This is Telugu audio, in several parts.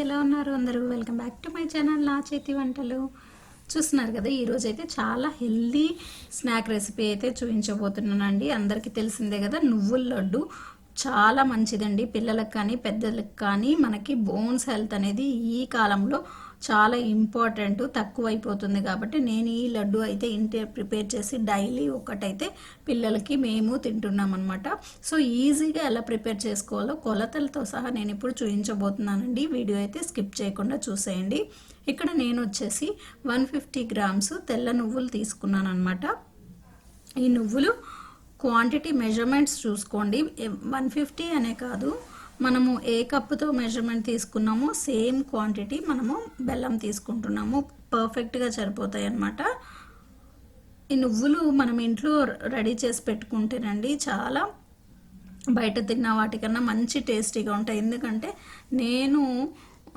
ఎలా ఉన్నారు అందరూ? Welcome back to my channel నా చేతి వంటలు. చూస్తున్నారు కదా ఈరోజు అయితే చాలా హెల్దీ స్నాక్ రెసిపీ అయితే చూపించబోతున్నానండి. అందరికీ తెలిసిందే కదా నువ్వుల లడ్డు చాలా మంచిదండి. పిల్లలకు కానీ పెద్దలకు కానీ మనకి బోన్స్ హెల్త్ అనేది ఈ కాలంలో చాలా ఇంపార్టెంట్ తక్కువ అయిపోతుంది కాబట్టి నేను ఈ లడ్డు అయితే ఇంటి ప్రిపేర్ చేసి డైలీ ఒకటైతే పిల్లలకి మేము తింటున్నాం అనమాట సో ఈజీగా ఎలా ప్రిపేర్ చేసుకోవాలో కొలతలతో సహా నేను ఇప్పుడు చూపించబోతున్నానండి. వీడియో అయితే స్కిప్ చేయకుండా చూసేయండి. ఇక్కడ నేను వచ్చేసి వన్ ఫిఫ్టీ గ్రామ్స్ తెల్ల నువ్వులు తీసుకున్నాను అనమాట ఈ నువ్వులు క్వాంటిటీ మెజర్మెంట్స్ చూసుకోండి. వన్ ఫిఫ్టీ అనే కాదు మనము ఏ కప్పుతో మెజర్మెంట్ తీసుకున్నామో సేమ్ క్వాంటిటీ మనము బెల్లం తీసుకుంటున్నాము. పర్ఫెక్ట్గా సరిపోతాయి అన్నమాట. ఈ నువ్వులు మనం ఇంట్లో రెడీ చేసి పెట్టుకుంటేనండి చాలా బయట తిన్న వాటికన్నా మంచి టేస్టీగా ఉంటాయి. ఎందుకంటే నేను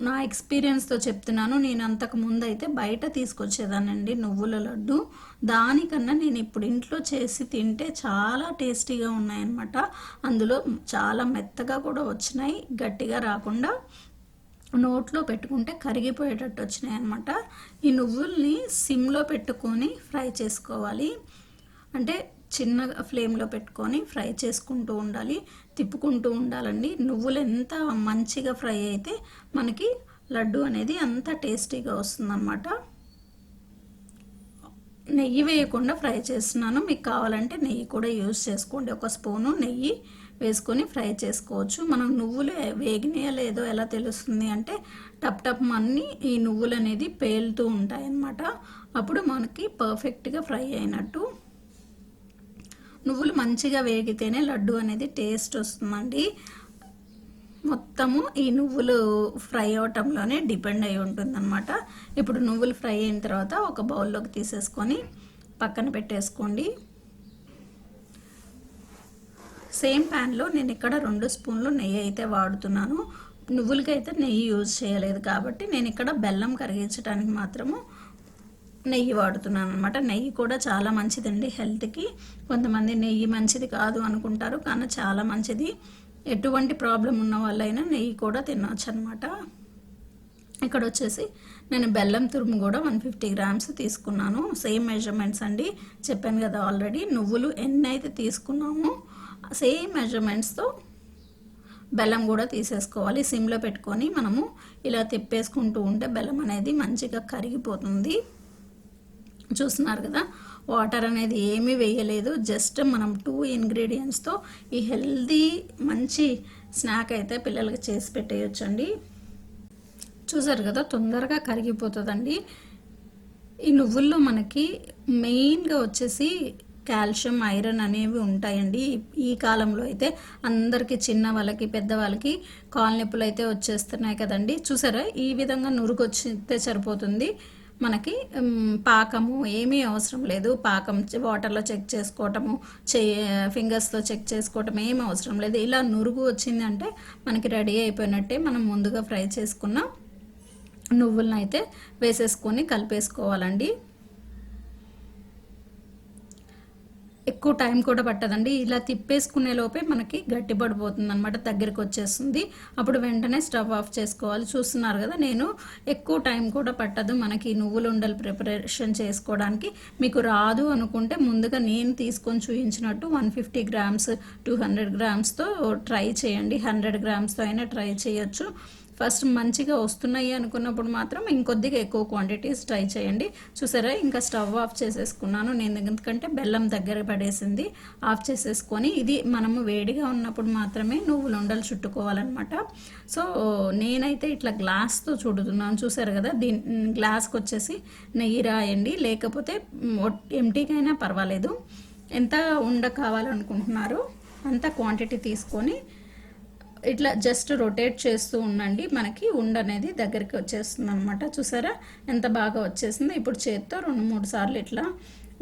నా ఎక్స్పీరియన్స్తో చెప్తున్నాను. నేను అంతకు ముందు అయితే బయట తీసుకొచ్చేదానండి నువ్వుల లడ్డు. దానికన్నా నేను ఇప్పుడు ఇంట్లో చేసి తింటే చాలా టేస్టీగా ఉన్నాయన్నమాట. అందులో చాలా మెత్తగా కూడా వచ్చినాయి. గట్టిగా రాకుండా నోట్లో పెట్టుకుంటే కరిగిపోయేటట్టు వచ్చినాయి అనమాట ఈ నువ్వుల్ని సిమ్లో పెట్టుకొని ఫ్రై చేసుకోవాలి. అంటే చిన్న ఫ్లేమ్లో పెట్టుకొని ఫ్రై చేసుకుంటూ ఉండాలి. తిప్పుకుంటూ ఉండాలండి. నువ్వులు ఎంత మంచిగా ఫ్రై అయితే మనకి లడ్డు అనేది అంత టేస్టీగా వస్తుందన్నమాట. నెయ్యి వేయకుండా ఫ్రై చేస్తున్నాను. మీకు కావాలంటే నెయ్యి కూడా యూజ్ చేసుకోండి. ఒక స్పూను నెయ్యి వేసుకొని ఫ్రై చేసుకోవచ్చు. మనం నువ్వులు వేగినాయా లేదో ఎలా తెలుస్తుంది అంటే టప్ టప్ మన్ని ఈ నువ్వులు అనేది పేలుతూ ఉంటాయన్నమాట. అప్పుడు మనకి పర్ఫెక్ట్గా ఫ్రై అయినట్టు నువ్వులు మంచిగా వేగితేనే లడ్డు అనేది టేస్ట్ వస్తుందండి. మొత్తము ఈ నువ్వులు ఫ్రై అవటంలోనే డిపెండ్ అయి ఉంటుందన్నమాట. ఇప్పుడు నువ్వులు ఫ్రై అయిన తర్వాత ఒక బౌల్లోకి తీసేసుకొని పక్కన పెట్టేసుకోండి. సేమ్ ప్యాన్లో నేను ఇక్కడ రెండు స్పూన్లు నెయ్యి అయితే వాడుతున్నాను. నువ్వులకి అయితే నెయ్యి యూజ్ చేయలేదు కాబట్టి నేను ఇక్కడ బెల్లం కరిగించడానికి మాత్రము నెయ్యి వాడుతున్నాను అనమాట నెయ్యి కూడా చాలా మంచిదండి హెల్త్కి. కొంతమంది నెయ్యి మంచిది కాదు అనుకుంటారు కానీ చాలా మంచిది. ఎటువంటి ప్రాబ్లం ఉన్న వాళ్ళైనా నెయ్యి కూడా తినవచ్చు అనమాట ఇక్కడ వచ్చేసి నేను బెల్లం తురుము కూడా వన్ ఫిఫ్టీ గ్రామ్స్ తీసుకున్నాను. సేమ్ మెజర్మెంట్స్ అండి. చెప్పాను కదా ఆల్రెడీ నువ్వులు ఎన్ని అయితే తీసుకున్నామో సేమ్ మెజర్మెంట్స్తో బెల్లం కూడా తీసేసుకోవాలి. సిమ్లో పెట్టుకొని మనము ఇలా తిప్పేసుకుంటూ ఉంటే బెల్లం అనేది మంచిగా కరిగిపోతుంది. చూస్తున్నారు కదా వాటర్ అనేది ఏమీ వేయలేదు. జస్ట్ మనం టూ ఇంగ్రీడియంట్స్తో ఈ హెల్దీ మంచి స్నాక్ అయితే పిల్లలకి చేసి పెట్టేయచ్చండి. చూసారు కదా తొందరగా కరిగిపోతుందండి. ఈ నువ్వుల్లో మనకి మెయిన్గా వచ్చేసి కాల్షియం ఐరన్ అనేవి ఉంటాయండి. ఈ కాలంలో అయితే అందరికీ చిన్న వాళ్ళకి పెద్దవాళ్ళకి కాళ్ళ నొప్పులు అయితే వచ్చేస్తున్నాయి కదండి. చూసారా? ఈ విధంగా నురుగు వచ్చితే సరిపోతుంది. మనకి పాకము ఏమీ అవసరం లేదు. పాకం వాటర్లో చెక్ చేసుకోవటము చే ఫింగర్స్తో చెక్ చేసుకోవటం ఏమి అవసరం లేదు. ఇలా నురుగు వచ్చిందంటే మనకి రెడీ అయిపోయినట్టే మనం ముందుగా ఫ్రై చేసుకున్న నువ్వులను అయితే వేసేసుకొని కలిపేసుకోవాలండి. ఎక్కువ టైం కూడా పట్టదండి. ఇలా తిప్పేసుకునే లోపే మనకి గట్టిపడిపోతుంది అనమాట దగ్గరికి వచ్చేస్తుంది అప్పుడు వెంటనే స్టవ్ ఆఫ్ చేసుకోవాలి. చూస్తున్నారు కదా నేను ఎక్కువ టైం కూడా పట్టదు మనకి నువ్వులు ఉండలు ప్రిపరేషన్ చేసుకోవడానికి. మీకు రాదు అనుకుంటే ముందుగా నేను తీసుకొని చూపించినట్టు one fifty grams two hundred గ్రామ్స్తో try చేయండి. హండ్రెడ్ గ్రామ్స్తో అయినా ట్రై చేయొచ్చు. ఫస్ట్ మంచిగా వస్తున్నాయి అనుకున్నప్పుడు మాత్రం ఇంకొద్దిగా ఎక్కువ క్వాంటిటీస్ ట్రై చేయండి. చూసారా? ఇంకా స్టవ్ ఆఫ్ చేసేసుకున్నాను. నేను ఎందుకంటే బెల్లం దగ్గర పడేసింది. ఆఫ్ చేసేసుకొని ఇది మనము వేడిగా ఉన్నప్పుడు మాత్రమే నువ్వులు ఉండలు చుట్టుకోవాలన్నమాట. సో నేనైతే ఇట్లా గ్లాస్తో చుడుతున్నాను. చూసారు కదా? దీని గ్లాస్కి వచ్చేసి నెయ్యి రాయండి. లేకపోతే ఎంటీకైనా పర్వాలేదు. ఎంత ఉండ కావాలనుకుంటున్నారో అంత క్వాంటిటీ తీసుకొని ఇట్లా జస్ట్ రొటేట్ చేస్తూ ఉండండి. మనకి ఉండ అనేది దగ్గరికి వచ్చేస్తుంది అనమాట చూసారా? ఎంత బాగా వచ్చేసిందో. ఇప్పుడు చేత్తో రెండు మూడు సార్లు ఇట్లా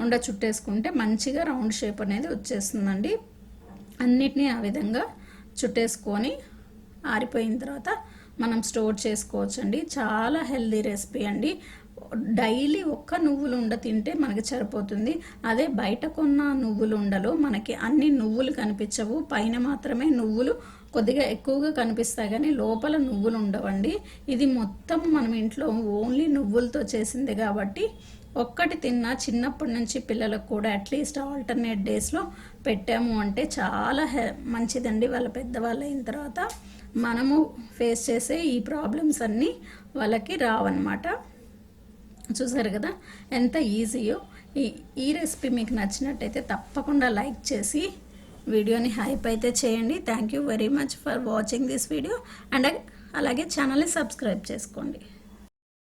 ఉండ చుట్టేసుకుంటే మంచిగా రౌండ్ షేప్ అనేది వచ్చేస్తుందండి. అన్నిటినీ ఆ విధంగా చుట్టేసుకొని ఆరిపోయిన తర్వాత మనం స్టోర్ చేసుకోవచ్చండి. చాలా హెల్దీ రెసిపీ అండి. డైలీ ఒక్క నువ్వులు ఉండ తింటే మనకి సరిపోతుంది. అదే బయట కొన్న నువ్వులు ఉండలో మనకి అన్ని నువ్వులు కనిపించవు. పైన మాత్రమే నువ్వులు కొద్దిగా ఎక్కువగా కనిపిస్తాయి కానీ లోపల నువ్వులు ఉండవండి. ఇది మొత్తం మనం ఇంట్లో ఓన్లీ నువ్వులతో చేసింది కాబట్టి ఒక్కటి తిన్నా చిన్నప్పటి నుంచి పిల్లలకు కూడా అట్లీస్ట్ ఆల్టర్నేట్ డేస్లో పెట్టాము అంటే చాలా హె మంచిదండి వాళ్ళ పెద్దవాళ్ళు అయిన తర్వాత. మనము ఫేస్ చేసే ఈ ప్రాబ్లమ్స్ అన్నీ వాళ్ళకి రావన్నమాట. చూసారు కదా? ఎంత ఈజీయో. ఈ ఈ రెసిపీ మీకు నచ్చినట్టయితే తప్పకుండా లైక్ చేసి వీడియోని హైప్ అయితే చేయండి. Thank you very much for watching this video and అలాగే ఛానల్ని సబ్స్క్రైబ్ చేసుకోండి.